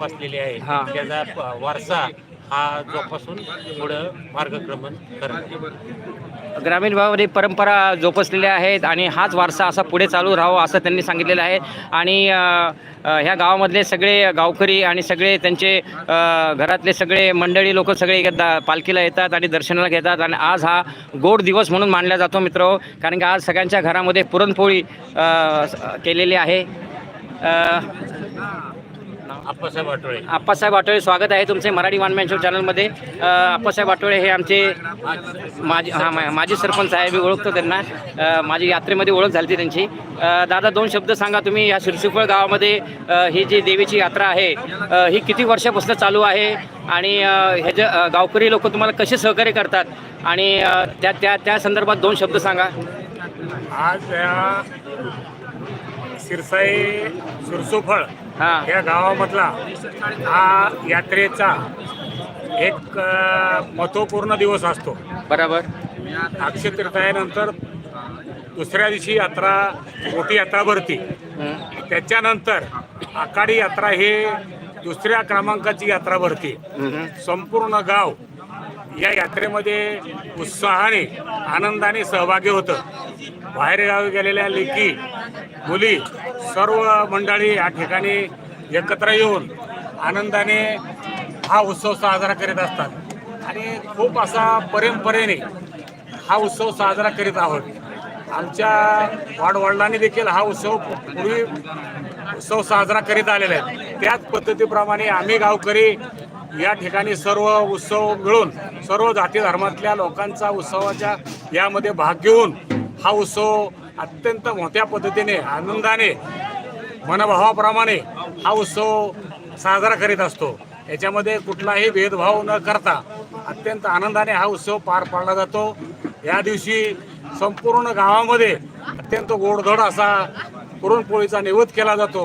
बसलेली. आहे. त्याचा वारसा हा जोपासून पुढं मार्गक्रमण करत ग्रामीण भागामध्ये परंपरा जोपासलेल्या आहेत आणि हाच वारसा असा पुढे चालू राहावा असं त्यांनी सांगितलेलं आहे. आणि ह्या गावामधले सगळे गावकरी आणि सगळे त्यांचे घरातले सगळे मंडळी लोक सगळे पालखीला येतात आणि दर्शनाला घेतात. आणि आज हा गोड दिवस म्हणून मानला जातो मित्र. कारण की आज सगळ्यांच्या घरामध्ये पुरणपोळी केलेली आहे. आप्पासाहेब आठवळे आप्पासाहेब आठवळे स्वागत आहे तुमचे मराठी वन मॅन शो चॅनलमध्ये आप्पासाहेब आठवळे हे आमचे माजी हां मा- माजी सरपंच आहे. मी ओळखतो त्यांना. माझी यात्रेमध्ये ओळख झाली त्यांची. दादा दोन शब्द सांगा तुम्ही. या शिरसिफळ गावामध्ये ही जी देवीची यात्रा आहे ही किती वर्षापासून चालू आहे? आणि हे अ, गावकरी लोक तुम्हाला कसे सहकार्य करतात? आणि त्या त्या त्या संदर्भात दोन शब्द सांगा. आज या सिरसाई सुरसोफळ हां. या गावामधला हा यात्रेचा एक अ, महत्त्वपूर्ण दिवस असतो. बरोबर. अक्षय तृतीयानंतर दुसऱ्या दिवशी यात्रा मोठी यात्रा भरती. हं. त्याच्यानंतर आखाडी यात्रा ही दुसऱ्या क्रमांकाची यात्रा भरती. हं. संपूर्ण गाव या यात्रेमध्ये उत्साहाने आनंदाने सहभागी होतं. बाहेरगावी गेलेल्या लेकी मुली सर्व मंडळी या ठिकाणी एकत्र येऊन आनंदाने हा उत्सव साजरा करीत असतात. आणि खूप असा परंपरेने हा उत्सव साजरा करीत आहोत. आमच्या वाडवडिलांनी देखील हा उत्सव पूर्वी उत्सव साजरा करीत आलेला आहे त्याच पद्धतीप्रमाणे आम्ही गावकरी या ठिकाणी सर्व उत्सव मिळून सर्व जाती धर्मातल्या लोकांचा उत्सवाच्या यामध्ये भाग घेऊन हा उत्सव अत्यंत मोठ्या पद्धतीने आनंदाने मनभावाप्रमाणे हा उत्सव साजरा करीत असतो. याच्यामध्ये कुठलाही भेदभाव न करता अत्यंत आनंदाने हा उत्सव पार पाडला जातो. या दिवशी संपूर्ण गावामध्ये अत्यंत गोडधोड असा पुरणपोळीचा नैवेद्य केला जातो.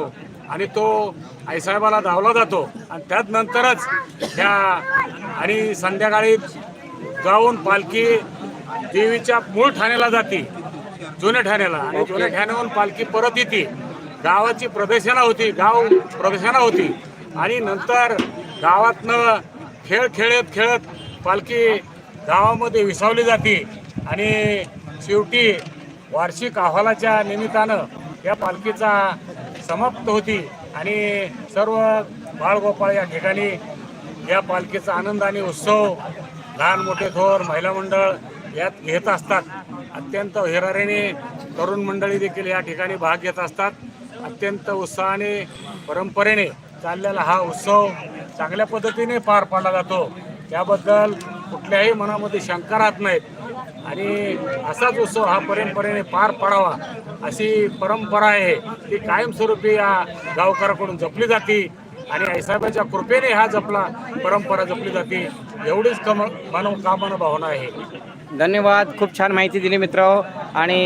आणि तो आईसाहेबाला धावला जातो. आणि त्यानंतरच ह्या आणि संध्याकाळी जाऊन पालखी देवीच्या मूळ ठाण्याला जाते. जुन्या ठाण्याला. आणि जुन्या ठाण्याहून पालखी परत येते. गावाची प्रदर्शना होती. गाव प्रदर्शना होती. आणि नंतर गावातनं खेळ खेळत खेळत पालखी गावामध्ये विसावली जाते. आणि शेवटी वार्षिक अहवालाच्या निमित्तानं या पालखीचा समाप्त होती आणि सर्व बाळगोपाळ या ठिकाणी या पालखीचा आनंद आणि उत्सव लहान मोठे थोर महिला मंडळ यात घेत असतात. अत्यंत हिरारीने तरुण मंडळी देखील या ठिकाणी भाग घेत असतात. अत्यंत उत्साहाने परंपरेने चाललेला हा उत्सव चांगल्या पद्धतीने पार पाडला जातो. त्याबद्दल कुठल्याही मनामध्ये शंका राहत नाहीत. आणि असाच उत्सव हा परंपरेने पार पाडावा अशी परंपरा आहे ती कायमस्वरूपी या गावकऱ्याकडून जपली जाते. आणि आईसाहेबांच्या कृपेने हा जपला परंपरा जपली जाते. एवढीच कम मनोकामना भावना आहे. धन्यवाद. खूप छान माहिती दिली मित्र. आणि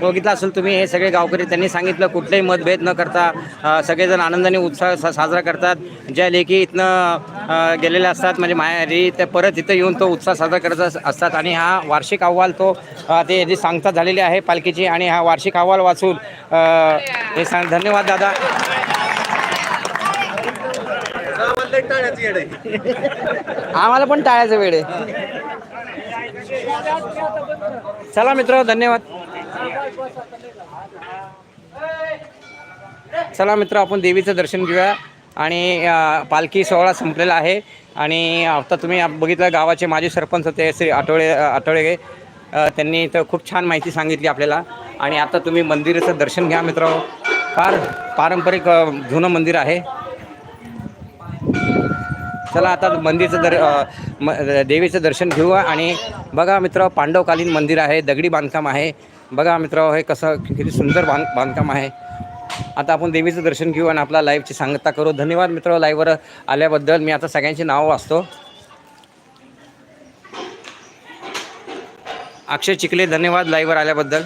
बघितलं असेल तुम्ही हे सगळे गावकरी त्यांनी सांगितलं कुठलेही मतभेद न करता सगळेजण आनंदाने उत्साह सा साजरा करतात. ज्या लेखी इथनं गेलेल्या असतात म्हणजे माहेरी ते परत इथं येऊन तो उत्साह साजरा करत असतात. आणि हा वार्षिक अहवाल तो ते याची सांगता झालेली आहे पालखीची आणि हा वार्षिक अहवाल वाचून हे सांग धन्यवाद दादा. आम्हाला पण टाळायचं वेळ आहे. चला मित्र धन्यवाद. चला मित्र आपण देवीचं दर्शन घेऊया. आणि पालखी सोहळा संपलेला आहे. आणि आता तुम्ही बघितलं गावाचे माजी सरपंच होते श्री आठवळे आठवळे त्यांनी इथं खूप छान माहिती सांगितली आपल्याला. आणि आता तुम्ही मंदिराचं दर्शन घ्या मित्र फार पारंपरिक जुनं मंदिर आहे. चला आता मंदिरचं दर म देवीचं दर्शन घेऊ आणि बघा मित्र पांडवकालीन मंदिर आहे दगडी बांधकाम आहे. बघा मित्र हे कसं किती सुंदर बांध बांधकाम आहे. आता आपण देवीचं दर्शन घेऊ आणि आपला लाईव्हची सांगता करू. धन्यवाद मित्र लाईव्हवर आल्याबद्दल. मी आता सगळ्यांची नावं वाचतो. अक्षय चिखले धन्यवाद लाईव्हवर आल्याबद्दल.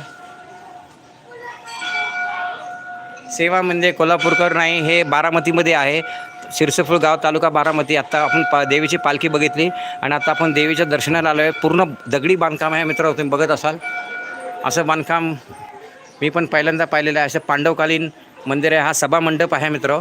सेवा म्हणजे कोल्हापूरकर नाही हे बारामतीमध्ये आहे. शिरसफुल गाव तालुका बारामती. आत्ता आपण पा देवीची पालखी बघितली आणि आता आपण देवीच्या दर्शनाला आलो आहे पूर्ण दगडी बांधकाम आहे मित्र तुम्ही बघत असाल. असं बांधकाम मी पण पहिल्यांदा पाहिलेलं आहे. असं पांडवकालीन मंदिर आहे. हा सभा मंडप आहे मित्र